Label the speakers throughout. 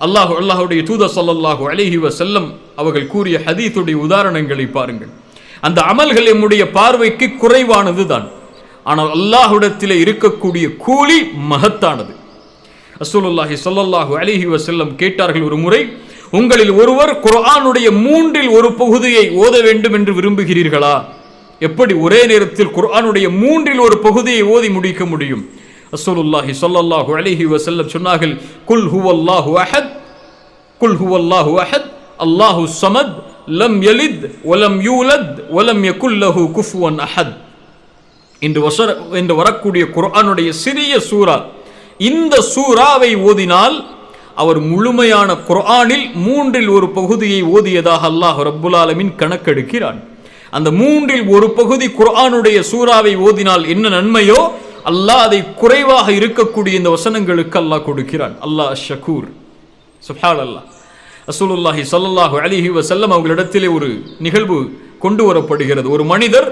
Speaker 1: அல்லாஹ் அல்லாஹுடைய தூத ஸல்லல்லாஹு அலிஹி வசல்லம் அவர்கள் கூறிய ஹதீத்துடைய உதாரணங்களை பாருங்கள். அந்த அமல்கள் எம்முடைய பார்வைக்கு குறைவானது தான். ஆனால் அல்லாஹுடத்தில் இருக்கக்கூடிய கூலி மகத்தானது. அசூலுல்லாஹி சொல்லல்லாஹு அலிஹி வசல்லம் கேட்டார்கள் ஒரு முறை உங்களில் ஒருவர் குர்ஆனுடைய மூன்றில் ஒரு பகுதியை ஓத வேண்டும் என்று விரும்புகிறீர்களா? எப்படி ஒரே நேரத்தில் குர்ஆனுடைய மூன்றில் ஒரு பகுதியை ஓதி முடிக்க முடியும்? ரசூலுல்லாஹி சொல்லல்லாஹு அலிஹி வசல்லம் சொன்னார்கள் குல் ஹுவல்லாஹு அஹத் குல் ஹுவல்லாஹு அஹத் அல்லாஹு சமத் லம் யலித் ஒலம் யூலத் ஒலம் யகுல்லஹு குஃபுவன் அஹத். இன்று வசர என்று வரக்கூடிய குர்ஆனுடைய சிறிய சூரா இந்த சூறாவை ஓதினால் அவர் முழுமையான குர்ஆனில் மூன்றில் ஒரு பகுதியை ஓதியதாக அல்லாஹ் ரப்புல் கணக்கெடுக்கிறான். அந்த மூன்றில் ஒரு பகுதி குர்ஆனுடைய சூறாவை ஓதினால் என்ன நன்மையோ அல்லாஹ் அதை குறைவாக இருக்கக்கூடிய இந்த வசனங்களுக்கு அல்லாஹ் கொடுக்கிறான். அல்லாஹ் ஷக்கூர் சுஹால் அல்லாஹ் ரசூலுல்லாஹி சல்லாஹு அலிஹி வசல்லம் அவர்களிடத்திலே ஒரு நிகழ்வு கொண்டு வரப்படுகிறது. ஒரு மனிதர்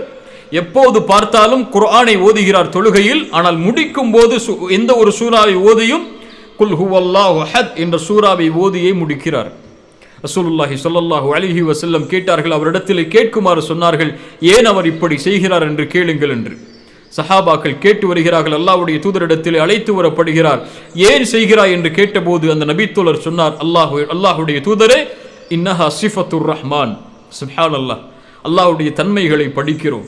Speaker 1: எப்போது பார்த்தாலும் குர்ஆனை ஓதுகிறார் தொழுகையில் ஆனால் முடிக்கும் போது சு- எந்த ஒரு சூறாவை ஓதியும் குல் ஹுவல்லாஹு என்ற சூறாவை ஓதியை முடிக்கிறார். ரசூலுல்லாஹி சொல்லல்லாஹு அலிஹி வசல்லம் கேட்டார்கள் அவரிடத்திலே கேட்குமாறு சொன்னார்கள் ஏன் அவர் இப்படி செய்கிறார்? என்று கேளுங்கள் என்று. சஹாபாக்கள் கேட்டு வருகிறார்கள் அல்லாவுடைய தூதரிடத்தில் அழைத்து வரப்படுகிறார். ஏன் செய்கிறாய் என்று கேட்டபோது அந்த நபித்தோழர் சொன்னார் அல்லாஹ் அல்லாஹுடைய தூதரே இன்னஹா சிஃபத்துர் ரஹ்மான். சுஹான் அல்லாஹ் அல்லாஹுடைய தன்மைகளை படிக்கிறோம்.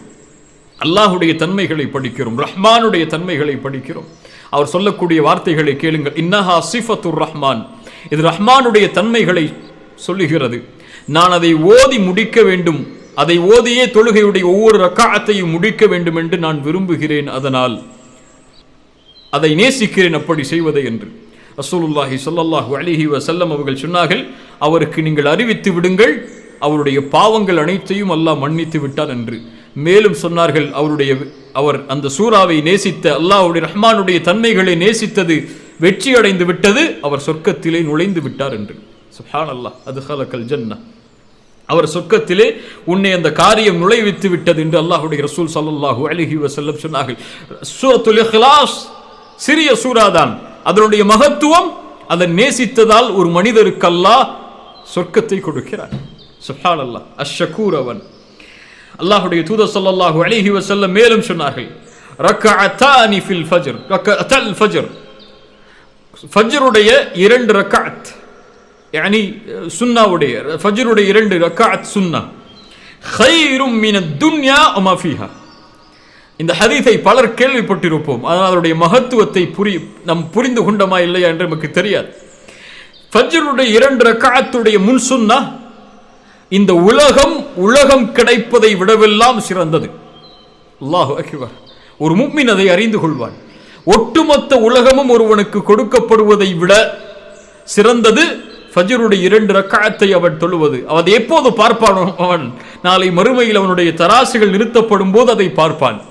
Speaker 1: அல்லாஹுடைய தன்மைகளை படிக்கிறோம். ரஹ்மானுடைய தன்மைகளை படிக்கிறோம். அவர் சொல்லக்கூடிய வார்த்தைகளை கேளுங்கள். இன்னஹா சிஃபத்துர் ரஹ்மான். இது ரஹ்மானுடைய தன்மைகளை சொல்லுகிறது. நான் அதை ஓதி முடிக்க வேண்டும். அதை ஓதியே தொழுகையுடைய ஒவ்வொரு ரக்காத்தையும் முடிக்க வேண்டும் என்று நான் விரும்புகிறேன். அதனால் அதை நேசிக்கிறேன் அப்படி செய்வதை என்று. ரசூலுல்லாஹி ஸல்லல்லாஹு அலிஹி வசல்லம் அவர்கள் சொன்னார்கள் அவருக்கு நீங்கள் அறிவித்து விடுங்கள் அவருடைய பாவங்கள் அனைத்தையும் அல்லாஹ் மன்னித்து விட்டார் என்று. மேலும் சொன்னார்கள் அவருடைய அவர் அந்த சூறாவை நேசித்த அல்லாஹுடைய ரஹ்மானுடைய தன்மைகளை நேசித்தது வெற்றி அடைந்து விட்டது அவர் சொர்க்கத்திலே நுழைந்து விட்டார் என்று. சுப்ஹானல்லாஹ் அது ஹலக்கல் ஜன்னா அவர் சொர்க்கத்திலே உன்னை அந்த காரியம் நுழைவித்து விட்டது என்று அல்லாஹுடைய ரசூல் சல்லாஹூ அலிஹி வசல்லம் சொன்னார்கள். சூரத்துல் இக்லாஸ் சிறிய சூறாதான் அதனுடைய மகத்துவம் அதை நேசித்ததால் ஒரு மனிதருக்கு அல்லாஹ் சொர்க்கத்தை கொடுக்கிறார் சுப்ஹானல்லாஹ் அஷ்ஷகூர் அவன். அல்லாஹுடைய தூதர் ஸல்லல்லாஹு அலிஹி வஸல்லம் மேலும் சொன்னார்கள். ரக்அத்தானி ஃபில் ஃபஜ்ர். ரக்அத்தல் ஃபஜ்ர் ஃபஜ்ருடைய இரண்டு ரக்அத் யானி சுன்னாவுடைய ஃபஜ்ருடைய இரண்டு ரக்காத் சுன்னா ஹைரும் மீன துன்யா ஒமாஃபிஹா இந்த ஹதீஸை பலர் கேள்விப்பட்டிருப்போம். அதனால் அதனுடைய மகத்துவத்தை புரி நம் புரிந்து கொண்டோமா இல்லையா என்று நமக்கு தெரியாது. ஃபஜ்ருடைய இரண்டு ரக்காத்துடைய முன் சுன்னா இந்த உலகம் உலகம் கிடைப்பதை விடவெல்லாம் சிறந்தது. அல்லாஹு அகிவார் ஒரு மும்மின் அதை அறிந்து கொள்வான். ஒட்டுமொத்த உலகமும் ஒருவனுக்கு கொடுக்கப்படுவதை விட சிறந்தது ஃபஜருடைய இரண்டு ரக்காயத்தை அவன் தொழுவது. அவன் எப்போது பார்ப்பான் அவன். நாளை மறுமையில் அவனுடைய தராசுகள் நிறுத்தப்படும் போது அதை பார்ப்பான்.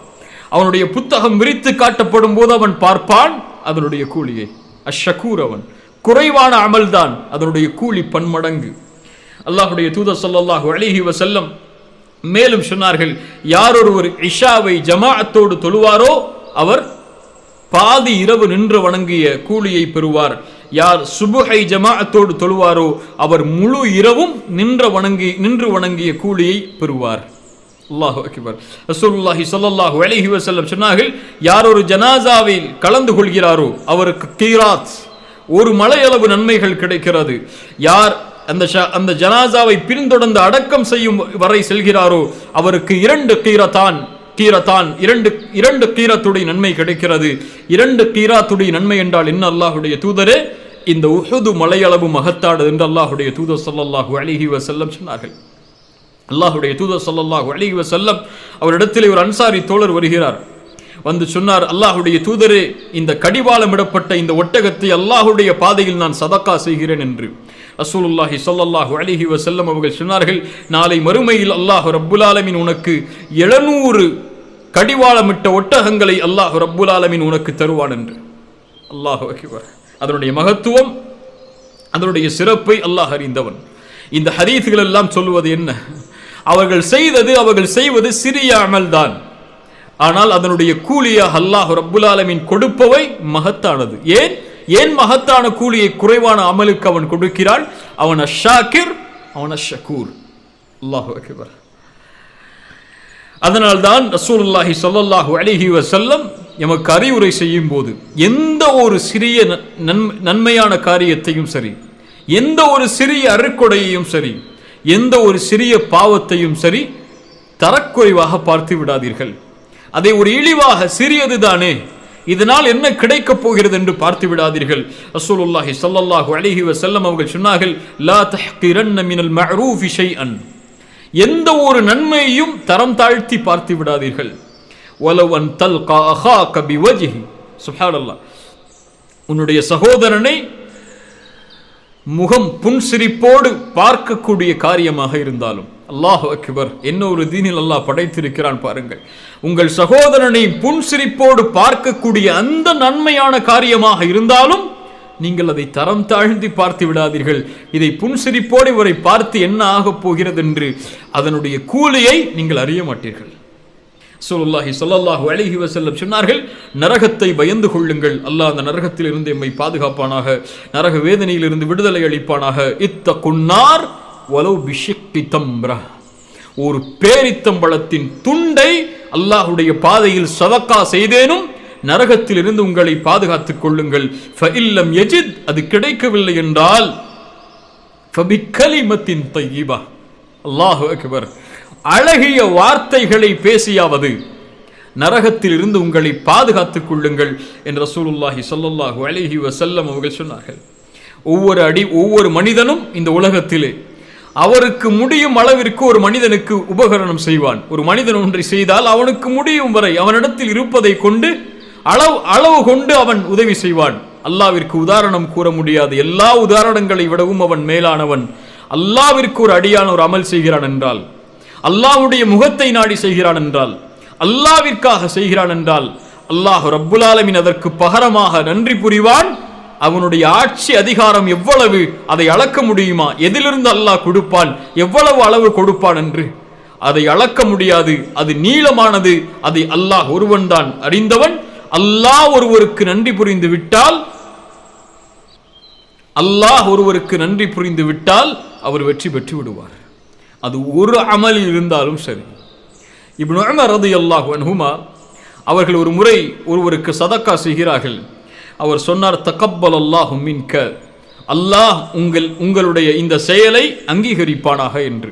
Speaker 1: அவனுடைய புத்தகம் விரித்து காட்டப்படும் போது அவன் பார்ப்பான். அதனுடைய கூலியை. அஷக்கூர் அவன். குறைவான அமல்தான். அதனுடைய கூலி பன்மடங்கு. அல்லாஹுடைய தூதர் சொல்லாஹு அலைஹி செல்லம் மேலும் சொன்னார்கள் யார் ஒருவர் இஷாவை ஜமாஅத்தோடு தொழுவாரோ அவர் பாதி இரவு நின்று வணங்கிய கூலியை பெறுவார். யார் சுபுஹை ஜமாஅத்தோடு தொழுவாரோ அவர் முழு இரவும் நின்ற வணங்கி நின்று வணங்கிய கூலியை பெறுவார். அல்லாஹு அக்பர். ரசூலுல்லாஹி ஸல்லல்லாஹு அலைஹி வஸல்லம் சொன்னார்கள் யார் ஒரு ஜனாசாவில் கலந்து கொள்கிறாரோ அவருக்கு கீராத் ஒரு மலையளவு நன்மைகள் கிடைக்கிறது. யார் அந்த அந்த ஜனாசாவை பின்தொடர்ந்து அடக்கம் செய்யும் வரை செல்கிறாரோ அவருக்கு இரண்டு கீரத்தான் கீரத்தான் இரண்டு இரண்டு கீரத்துடைய நன்மை கிடைக்கிறது. இரண்டு கீராத்துடைய நன்மை என்றால் என்ன? அல்லாஹுடைய தூதரே இந்த உஹுது மலையளவு மகத்தாடு என்று அல்லாஹுடைய தூதர் ஸல்லல்லாஹு அலிஹி வசல்லம் சொன்னார்கள். அல்லாஹுடைய தூதர் ஸல்லல்லாஹு அலிஹி வசல்லம் அவரிடத்தில் ஒரு அன்சாரி தோழர் வருகிறார். வந்து சொன்னார் அல்லாஹுடைய தூதரே இந்த கடிவாளமிடப்பட்ட இந்த ஒட்டகத்தை அல்லாஹுடைய பாதையில் நான் சதக்கா செய்கிறேன் என்று அசூலுல்லாஹி ஸல்லல்லாஹு அலிஹி வசல்லம் அவர்கள் சொன்னார்கள். நாளை மறுமையில் அல்லாஹ் ரப்புலாலமின் உனக்கு எழுநூறு கடிவாளமிட்ட ஒட்டகங்களை அல்லாஹ் ரப்புலாலமின் ஆலமீன் உனக்கு தருவான் என்று. அல்லாஹ் அக்பர். அதனுடைய மகத்துவம் அதனுடைய சிறப்பை அல்லாஹ் அறிந்தவன். இந்த ஹதீஸ்கள் எல்லாம் சொல்லுவது என்ன? அவர்கள் செய்தது அவர்கள் செய்வது சிறிய அமல்தான். ஆனால் அதனுடைய கூலியாக அல்லாஹ் ரப்புல் கொடுப்பவை மகத்தானது. ஏன்? ஏன் மகத்தான கூலியை குறைவான அமலுக்கு அவன் கொடுக்கிறான் அவன் அஷாக்கிர் அவன் அஷக்கூர் அல்லாஹு அக்பர். அதனால்தான் ரசூலுல்லாஹி சல்லாஹூ அலிஹி வசல்லம் எமக்கு அறிவுரை செய்யும் போது எந்த ஒரு சிறிய நன்மையான காரியத்தையும் சரி எந்த ஒரு சிறிய அருக்கொடையையும் சரி எந்த ஒரு சிறிய பாவத்தையும் சரி தரக்குறைவாக பார்த்து விடாதீர்கள். அதை ஒரு இழிவாக சிறியது தானே இதனால் என்ன கிடைக்கப் போகிறது என்று பார்த்து விடாதீர்கள். ரசூலுல்லாஹி ஸல்லல்லாஹு அலிஹி வசல்லம் அவர்கள் சொன்னார்கள் லா தஹ்கிரன்ன மினல் மஅரூஃபி ஷைஅன். எந்த ஒரு நன்மையையும் தரம் தாழ்த்தி பார்த்து விடாதீர்கள். ஒலவன் தல்கா அஹா கபி வஜிஹி உன்னுடைய சகோதரனை முகம் புன்சிரிப்போடு பார்க்கக்கூடிய காரியமாக இருந்தாலும் அல்லாஹ் அக்பர் என்ன ஒரு தீனில் அல்லாஹ் படைத்திருக்கிறான் பாருங்கள். உங்கள் சகோதரனை புன்சிரிப்போடு பார்க்கக்கூடிய அந்த நன்மையான காரியமாக இருந்தாலும் நீங்கள் அதை தரம் தாழ்ந்து பார்த்து விடாதீர்கள். இதை புன்சிரிப்போடு இவரை பார்த்து என்ன ஆகப் போகிறது என்று அதனுடைய கூலியை நீங்கள் அறிய மாட்டீர்கள். ஸல்லல்லாஹி ஸல்லல்லாஹு அழகி வசல்லம் சொன்னார்கள் நரகத்தை பயந்து கொள்ளுங்கள். அல்லாஹ் அந்த நரகத்தில் இருந்து எம்மை பாதுகாப்பானாக நரக வேதனையில் இருந்து விடுதலை அளிப்பானாக. இத்த குன்னார் வலோ பிஷிக்கி தம்ரா. ஒரு பேரித்தம்பளத்தின் துண்டை அல்லாஹுடைய பாதையில் சதக்கா செய்தேனும் நரகத்திலிருந்து உங்களை பாதுகாத்துக் கொள்ளுங்கள். ஃபஇல்லம் எஜித் அது கிடைக்கவில்லை என்றால் ஃபபிக்கலிமத்தின் தையிபா அல்லாஹு அக்பர். அழகிய வார்த்தைகளை பேசியாவது நரகத்தில் இருந்து உங்களை பாதுகாத்துக் கொள்ளுங்கள் என்று ரசூலுல்லாஹி சொல்லல்லாஹு அலைஹி வசல்லம் அவர்கள் சொன்னார்கள். ஒவ்வொரு அடி ஒவ்வொரு மனிதனும் இந்த உலகத்திலே அவருக்கு முடியும் அளவிற்கு ஒரு மனிதனுக்கு உபகரணம் செய்வான். ஒரு மனிதன் ஒன்றை செய்தால் அவனுக்கு முடியும் வரை அவனிடத்தில் இருப்பதை கொண்டு அளவு அளவு கொண்டு அவன் உதவி செய்வான். அல்லாவிற்கு உதாரணம் கூற முடியாது. எல்லா உதாரணங்களை விடவும் அவன் மேலானவன். அல்லாவிற்கு ஒரு அடியான ஒரு அமல் செய்கிறான் என்றால் அல்லாவுடைய முகத்தை நாடி செய்கிறான் என்றால் அல்லாவிற்காக செய்கிறான் என்றால் அல்லாஹ் ரப்புலாலமின் அதற்கு பகரமாக நன்றி புரிவான். அவனுடைய ஆட்சி அதிகாரம் எவ்வளவு அதை அளக்க முடியுமா? எதிலிருந்து அல்லாஹ் கொடுப்பான்? எவ்வளவு அளவு கொடுப்பான் என்று. அதை அளக்க முடியாது. அது நீளமானது. அதை அல்லாஹ் ஒருவன்தான் அறிந்தவன். அல்லாஹ் ஒருவருக்கு நன்றி புரிந்து விட்டால் அல்லாஹ் ஒருவருக்கு நன்றி புரிந்து விட்டால் அவர் வெற்றி பெற்று விடுவார். அது ஒரு அமலில் இருந்தாலும் சரி. இப்போ உமர் அல்லாஹ் அன்ஹுமா அவர்கள் ஒரு முறை ஒருவருக்கு சதக்கா செய்கிறார்கள். அவர் சொன்னார் தக்கப்பல் அல்லாஹு மின்க. அல்லாஹ் உங்கள் உங்களுடைய இந்த செயலை அங்கீகரிப்பானாக என்று.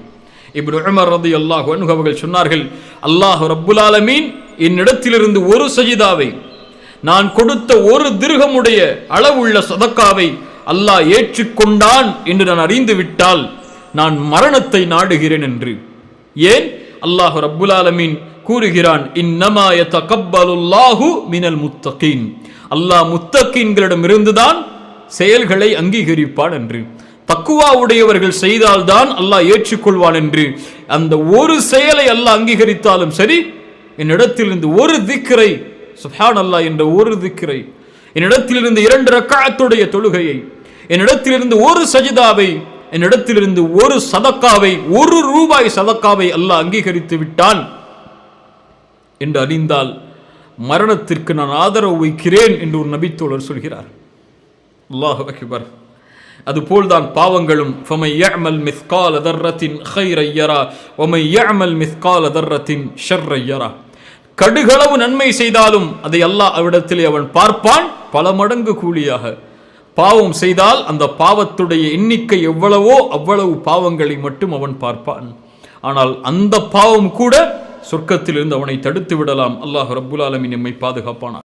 Speaker 1: இப்னு உமர் ரலியல்லாஹு அல்லாஹ் அவர்கள் சொன்னார்கள் அல்லாஹ் ரப்புல் ஆலமீன் என்னிடத்திலிருந்து ஒரு சஜிதாவை நான் கொடுத்த ஒரு திருகமுடைய அளவுள்ள சதக்காவை அல்லாஹ் ஏற்றுக்கொண்டான் என்று நான் அறிந்து விட்டால் நான் மரணத்தை நாடுகிறேன் என்று. ஏன்? அல்லாஹ் ரப்புல் ஆலமீன் கூறுகிறான் இன்னமாய யதகப்பலுல்லாஹு மினல் முத்தகீன். அல்லாஹ் முத்தகீன்களிடமிருந்துதான் செயல்களை அங்கீகரிப்பான் என்று. தக்குவா உடையவர்கள் செய்தால்தான் அல்லாஹ் ஏற்றுக்கொள்வான் என்று. அந்த ஒரு செயலை அல்லாஹ் அங்கீகரித்தாலும் சரி என்னிடத்திலிருந்து ஒரு திக்கரை சுஹான் அல்லா என்ற ஒரு திக்கிரை என்னிடத்திலிருந்து இரண்டு ரக்காத்துடைய தொழுகையை என்னிடத்திலிருந்து ஒரு சஜிதாவை என்னிடத்திலிருந்து ஒரு சதக்காவை ஒரு ரூபாய் சதக்காவை அல்லாஹ் அங்கீகரித்து விட்டான் என்று அறிந்தால் மரணத்திற்கு நான் ஆதரவு வைக்கிறேன் என்று ஒரு நபித்தோழர் சொல்கிறார். அல்லாஹ் அக்பர். அதுபோல்தான் பாவங்களும் ஃபமை யஅமல் மிஸ்கால தர்ரத்தின் ஹைரையரா ஒமை யஅமல் மிஸ்கால தர்ரத்தின் ஷர்ரையரா கடுகளவு நன்மை செய்தாலும் அதை அல்லாஹ் அவ்விடத்திலே அவன் பார்ப்பான். பல மடங்கு கூலியாக. பாவம் செய்தால் அந்த பாவத்துடைய எண்ணிக்கை எவ்வளவோ அவ்வளவு பாவங்களை மட்டும் அவன் பார்ப்பான். ஆனால் அந்த பாவம் கூட சொர்க்கத்திலிருந்து அவனை தடுத்து விடலாம். அல்லாஹ் ரபுல் ஆலமி நம்மை பாதுகாப்பானான்